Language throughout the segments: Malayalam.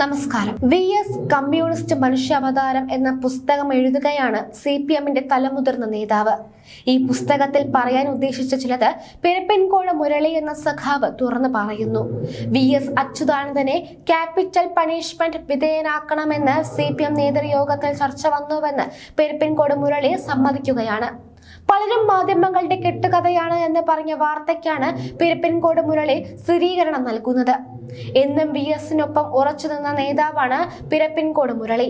നമസ്കാരം. വി എസ് കമ്മ്യൂണിസ്റ്റ് മനുഷ്യാവതാരം എന്ന പുസ്തകം എഴുതുകയാണ് സി പി എമ്മിന്റെ തലമുതിർന്ന നേതാവ്. ഈ പുസ്തകത്തിൽ പറയാൻ ഉദ്ദേശിച്ച ചിലത് പിരപ്പൻകോഴ മുരളി എന്ന സഖാവ് തുറന്നു പറയുന്നു. വി എസ് അച്യുതാനന്ദനെ ക്യാപിറ്റൽ പണിഷ്മെന്റ് വിധേയനാക്കണമെന്ന് സി പി എം നേതൃയോഗത്തിൽ ചർച്ച വന്നുവെന്ന് പിരപ്പൻകോട് മുരളി സമ്മതിക്കുകയാണ്. പലരും മാധ്യമങ്ങളുടെ കെട്ടുകഥയാണ് എന്ന് പറഞ്ഞ വാർത്തയ്ക്കാണ് പെരുപ്പൻകോട് മുരളി സ്ഥിരീകരണം നൽകുന്നത്. എന്നും വി എസിനൊപ്പം ഉറച്ചു നിന്ന നേതാവാണ് പിരപ്പിൻകോട് മുരളി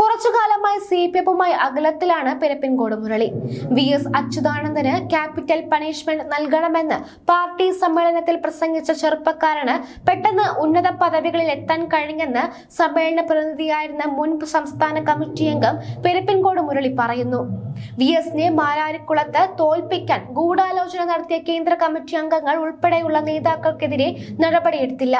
കുറച്ചുകാലമായി സി പി എഫുമായി അകലത്തിലാണ് പിരപ്പിൻകോട് മുരളി വി എസ് അച്യുതാനന്ദന് ക്യാപിറ്റൽ പണിഷ്മെന്റ് നൽകണമെന്ന് പാർട്ടി സമ്മേളനത്തിൽ പ്രസംഗിച്ച ചെറുപ്പക്കാരന് പെട്ടെന്ന് ഉന്നത പദവികളിൽ എത്താൻ കഴിഞ്ഞെന്ന് സമ്മേളന പ്രതിനിധിയായിരുന്ന മുൻ സംസ്ഥാന കമ്മിറ്റി അംഗം പെരുപ്പിൻകോട് മുരളി പറയുന്നു. വി എസിനെ മാരാരിക്കുളത്ത് തോൽപ്പിക്കാൻ ഗൂഢാലോചന നടത്തിയ കേന്ദ്ര കമ്മിറ്റി അംഗങ്ങൾ ഉൾപ്പെടെയുള്ള നേതാക്കൾക്കെതിരെ നടപടിയെടുത്തില്ല.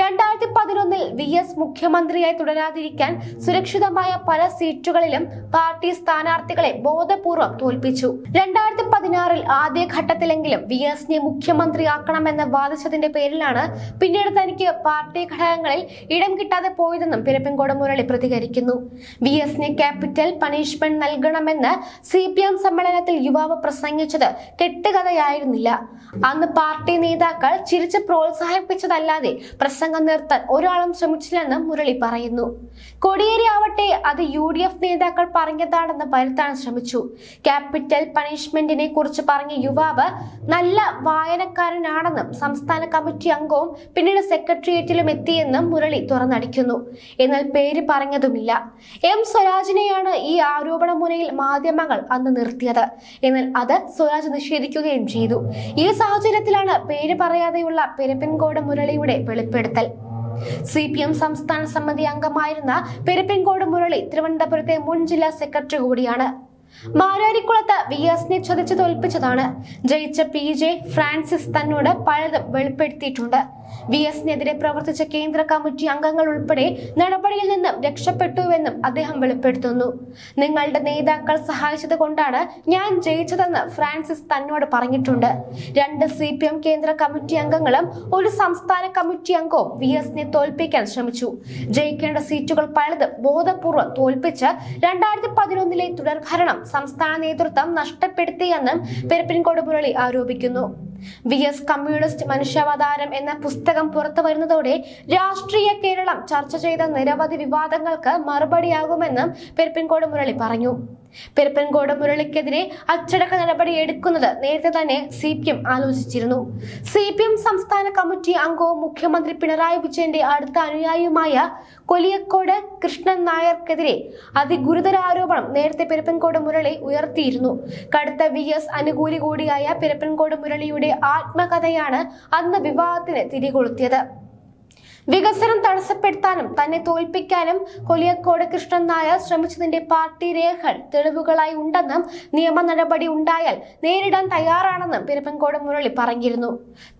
രണ്ടായിരത്തി പതിനൊന്നിൽ വി എസ് മുഖ്യമന്ത്രിയായി തുടരാതിരിക്കാൻ സുരക്ഷിതമായ പല സീറ്റുകളിലും പാർട്ടി സ്ഥാനാർത്ഥികളെ ബോധപൂർവം തോൽപ്പിച്ചു. രണ്ടായിരത്തി പതിനാറിൽ ആദ്യഘട്ടത്തിലെങ്കിലും വി എസിനെ മുഖ്യമന്ത്രിയാക്കണമെന്ന് വാദിച്ചതിന്റെ പേരിലാണ് പിന്നീട് തനിക്ക് പാർട്ടി ഘടകങ്ങളിൽ ഇടം കിട്ടാതെ പോയതെന്നും പിരപ്പൻകോട് മുരളി പ്രതികരിക്കുന്നു. വി എസിനെ ക്യാപിറ്റൽ പണിഷ്മെന്റ് നൽകണമെന്ന് സി പി എം സമ്മേളനത്തിൽ യുവാവ് പ്രസംഗിച്ചത് കെട്ടുകഥയായിരുന്നില്ല. അന്ന് പാർട്ടി നേതാക്കൾ ചിരിച്ച് പ്രോത്സാഹിപ്പിച്ചതല്ലാതെ പ്രസംഗം നിർത്താൻ ഒരാളും ശ്രമിച്ചില്ലെന്ന് മുരളി പറയുന്നു. കൊടിയേരി ആവട്ടെ അത് യു ഡി എഫ് നേതാക്കൾ പറഞ്ഞതാണെന്ന് വരുത്താൻ ശ്രമിച്ചു. ക്യാപിറ്റൽ പണിഷ്മെന്റിനെ കുറിച്ച് പറഞ്ഞ യുവാവ് നല്ല വായനക്കാരനാണെന്നും സംസ്ഥാന കമ്മിറ്റി അംഗവും പിന്നീട് സെക്രട്ടേറിയറ്റിലും എത്തിയെന്നും മുരളി തുറന്നടിക്കുന്നു. എന്നാൽ പേര് പറഞ്ഞതുമില്ല. എം സ്വരാജിനെയാണ് ഈ ആരോപണ മുനയിൽ മാധ്യമങ്ങൾ അന്ന് നിർത്തിയത്. എന്നാൽ അത് സ്വരാജ് നിഷേധിക്കുകയും ചെയ്തു. ഈ സാഹചര്യത്തിലാണ് പേര് പറയാതെയുള്ള പെരപ്പൻകോട് മുരളിയുടെ വെളിപ്പെടുത്തൽ. സി പി എം സംസ്ഥാന സമിതി അംഗമായിരുന്ന പെരുപ്പിൻകോട് മുരളി തിരുവനന്തപുരത്തെ മുൻ ജില്ലാ സെക്രട്ടറി കൂടിയാണ് മാരാരിക്കുളത്ത് വി എസിനെ ചതിച്ചു തോൽപ്പിച്ചതാണ്. ജയിച്ച പി ജെ ഫ്രാൻസിസ് തന്നോട് പലതും വെളിപ്പെടുത്തിയിട്ടുണ്ട്. വി എസിനെതിരെ പ്രവർത്തിച്ച കേന്ദ്ര കമ്മിറ്റി അംഗങ്ങൾ ഉൾപ്പെടെ നടപടിയിൽ നിന്നും രക്ഷപ്പെട്ടുവെന്നും അദ്ദേഹം വെളിപ്പെടുത്തുന്നു. നിങ്ങളുടെ നേതാക്കൾ സഹായിച്ചത് കൊണ്ടാണ് ഞാൻ ജയിച്ചതെന്ന് ഫ്രാൻസിസ് തന്നോട് പറഞ്ഞിട്ടുണ്ട്. രണ്ട് സി പി എം കേന്ദ്ര കമ്മിറ്റി അംഗങ്ങളും ഒരു സംസ്ഥാന കമ്മിറ്റി അംഗവും വി എസിനെ തോൽപ്പിക്കാൻ ശ്രമിച്ചു. ജയിക്കേണ്ട സീറ്റുകൾ പലതും ബോധപൂർവം തോൽപ്പിച്ച് രണ്ടായിരത്തി പതിനൊന്നിലെ തുടർഭരണം സംസ്ഥാന നേതൃത്വം നഷ്ടപ്പെടുത്തിയെന്നും പെരുപ്പിൻകോട് മുരളി ആരോപിക്കുന്നു. വി എസ് കമ്മ്യൂണിസ്റ്റ് മനുഷ്യാവതാരം എന്ന പുസ്തകം പുറത്തു വരുന്നതോടെ രാഷ്ട്രീയ കേരളം ചർച്ച ചെയ്ത നിരവധി വിവാദങ്ങൾക്ക് മറുപടിയാകുമെന്നും പെരുപ്പിൻകോട് മുരളി പറഞ്ഞു. പെരുപ്പൻകോട് മുരളിക്കെതിരെ അച്ചടക്ക നടപടി എടുക്കുന്നത് നേരത്തെ തന്നെ സി പി എം ആലോചിച്ചിരുന്നു. സി പി എം സംസ്ഥാന കമ്മിറ്റി അംഗവും മുഖ്യമന്ത്രി പിണറായി വിജയന്റെ അടുത്ത അനുയായിയുമായ കൊലിയക്കോട് കൃഷ്ണൻ നായർക്കെതിരെ അതിഗുരുതര ആരോപണം നേരത്തെ പെരുപ്പൻകോട് മുരളി ഉയർത്തിയിരുന്നു. കടുത്ത വി എസ് അനുകൂലി കൂടിയായ പെരുപ്പൻകോട് മുരളിയുടെ ആത്മകഥയാണ് അന്ന് വിവാദത്തിന് തിരികൊളുത്തിയത്. വികസനം തടസ്സപ്പെടുത്താനും തന്നെ തോൽപ്പിക്കാനും കൊലിയക്കോട് കൃഷ്ണൻ നായർ ശ്രമിച്ചതിന്റെ പാർട്ടി രേഖകൾ തെളിവുകളായി ഉണ്ടെന്നും നിയമ നടപടി ഉണ്ടായാൽ നേരിടാൻ തയ്യാറാണെന്നും പിരപ്പൻകോട് മുരളി പറഞ്ഞിരുന്നു.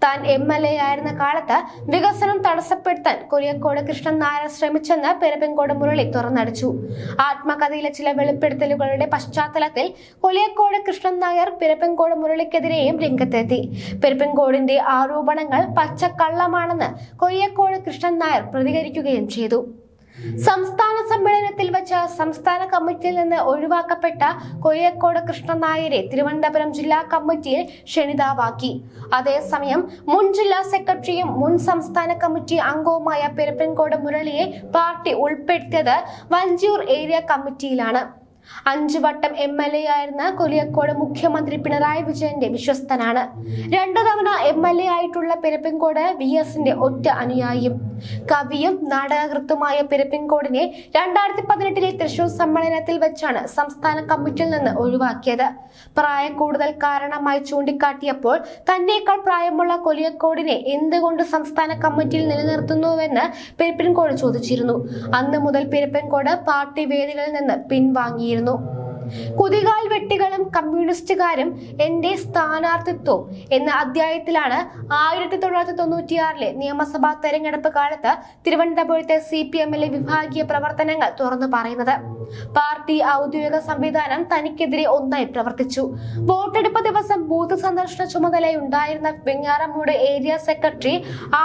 താൻ എം എൽ എ ആയിരുന്ന കാലത്ത് വികസനം തടസ്സപ്പെടുത്താൻ കൊലിയക്കോട് കൃഷ്ണൻ നായർ ശ്രമിച്ചെന്ന് പിരപ്പൻകോട് മുരളി തുറന്നടിച്ചു. ആത്മകഥയിലെ ചില വെളിപ്പെടുത്തലുകളുടെ പശ്ചാത്തലത്തിൽ കൊലിയക്കോട് കൃഷ്ണൻ നായർ പെരുപ്പൻകോട് മുരളിക്കെതിരെയും രംഗത്തെത്തി. പെരുപ്പൻകോടിന്റെ ആരോപണങ്ങൾ പച്ചക്കള്ളമാണെന്ന് കൊയ്യക്കോട് കൃഷ്ണൻ നായർ പ്രതികരിക്കുകയും ചെയ്തു. സംസ്ഥാന സമ്മേളനത്തിൽ വെച്ച് സംസ്ഥാന കമ്മിറ്റിയിൽ നിന്ന് ഒഴിവാക്കപ്പെട്ട കൊയ്യക്കോട് കൃഷ്ണൻ നായരെ തിരുവനന്തപുരം ജില്ലാ കമ്മിറ്റിയിൽ ക്ഷണിതാവാക്കി. അതേസമയം മുൻ ജില്ലാ സെക്രട്ടറിയും മുൻ സംസ്ഥാന കമ്മിറ്റി അംഗവുമായ പെരുപ്പൻകോട് മുരളിയെ പാർട്ടി ഉൾപ്പെടുത്തിയത് വഞ്ചിയൂർ ഏരിയ കമ്മിറ്റിയിലാണ്. അഞ്ചു വട്ടം എം എൽ എ ആയിരുന്ന കൊലിയക്കോട് മുഖ്യമന്ത്രി പിണറായി വിജയന്റെ വിശ്വസ്തനാണ്. രണ്ടു തവണ എം എൽ എ ആയിട്ടുള്ള പെരുപ്പിൻകോട് വി എസിന്റെ ഒറ്റ അനുയായിയും കവിയും നാടകകൃത്തുമായ പെരുപ്പിൻകോടിനെ രണ്ടായിരത്തി പതിനെട്ടിലെ തൃശൂർ സമ്മേളനത്തിൽ വെച്ചാണ് സംസ്ഥാന കമ്മിറ്റിയിൽ നിന്ന് ഒഴിവാക്കിയത്. പ്രായം കൂടുതൽ കാരണമായി ചൂണ്ടിക്കാട്ടിയപ്പോൾ തന്നെക്കാൾ പ്രായമുള്ള കൊലിയക്കോടിനെ എന്തുകൊണ്ട് സംസ്ഥാന കമ്മിറ്റിയിൽ നിലനിർത്തുന്നുവെന്ന് പെരുപ്പിൻകോട് ചോദിച്ചിരുന്നു. അന്ന് മുതൽ പെരുപ്പിൻകോട് പാർട്ടി വേദികളിൽ നിന്ന് പിൻവാങ്ങിയിരുന്നു. ギの。കുതികാൽ വെട്ടികളും കമ്മ്യൂണിസ്റ്റുകാരും എന്റെ സ്ഥാനാർത്ഥിത്വം എന്ന അധ്യായത്തിലാണ് ആയിരത്തി തൊള്ളായിരത്തി തൊണ്ണൂറ്റിയാറിലെ നിയമസഭാ തെരഞ്ഞെടുപ്പ് കാലത്ത് തിരുവനന്തപുരത്തെ സി പി എമ്മിലെ വിഭാഗീയ പ്രവർത്തനങ്ങൾ തുറന്നു പറയുന്നത്. പാർട്ടി ഔദ്യോഗിക സംവിധാനം തനിക്കെതിരെ ഒന്നായി പ്രവർത്തിച്ചു. വോട്ടെടുപ്പ് ദിവസം ബൂത്ത് സന്ദർശന ചുമതലയുണ്ടായിരുന്ന വെങ്ങാറമ്മൂട് ഏരിയ സെക്രട്ടറി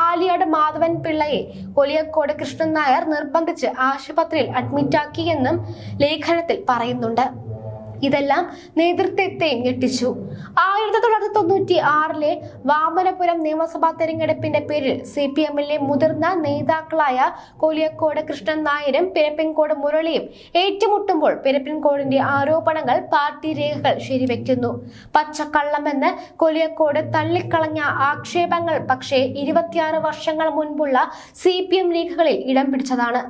ആലിയാട് മാധവൻ പിള്ളയെ കൊലിയക്കോട് കൃഷ്ണൻ നായർ നിർബന്ധിച്ച് ആശുപത്രിയിൽ അഡ്മിറ്റാക്കിയെന്നും ലേഖനത്തിൽ പറയുന്നുണ്ട്. ഇതെല്ലാം നേതൃത്വത്തെ ഞെട്ടിച്ചു. ആയിരത്തി തൊള്ളായിരത്തി തൊണ്ണൂറ്റി ആറിലെ വാമനപുരം നിയമസഭാ തെരഞ്ഞെടുപ്പിന്റെ പേരിൽ സി പി എമ്മിലെ മുതിർന്ന നേതാക്കളായ കോലിയക്കോട് കൃഷ്ണൻ നായരും പിരപ്പിൻകോട് മുരളിയും ഏറ്റുമുട്ടുമ്പോൾ പിരപ്പിൻകോടിന്റെ ആരോപണങ്ങൾ പാർട്ടി രേഖകൾ ശരിവെക്കുന്നു. പച്ചക്കള്ളമെന്ന് കൊലിയക്കോട് തള്ളിക്കളഞ്ഞ ആക്ഷേപങ്ങൾ പക്ഷേ ഇരുപത്തിയാറ് വർഷങ്ങൾ മുൻപുള്ള സി പി എം രേഖകളിൽ ഇടം പിടിച്ചതാണ്.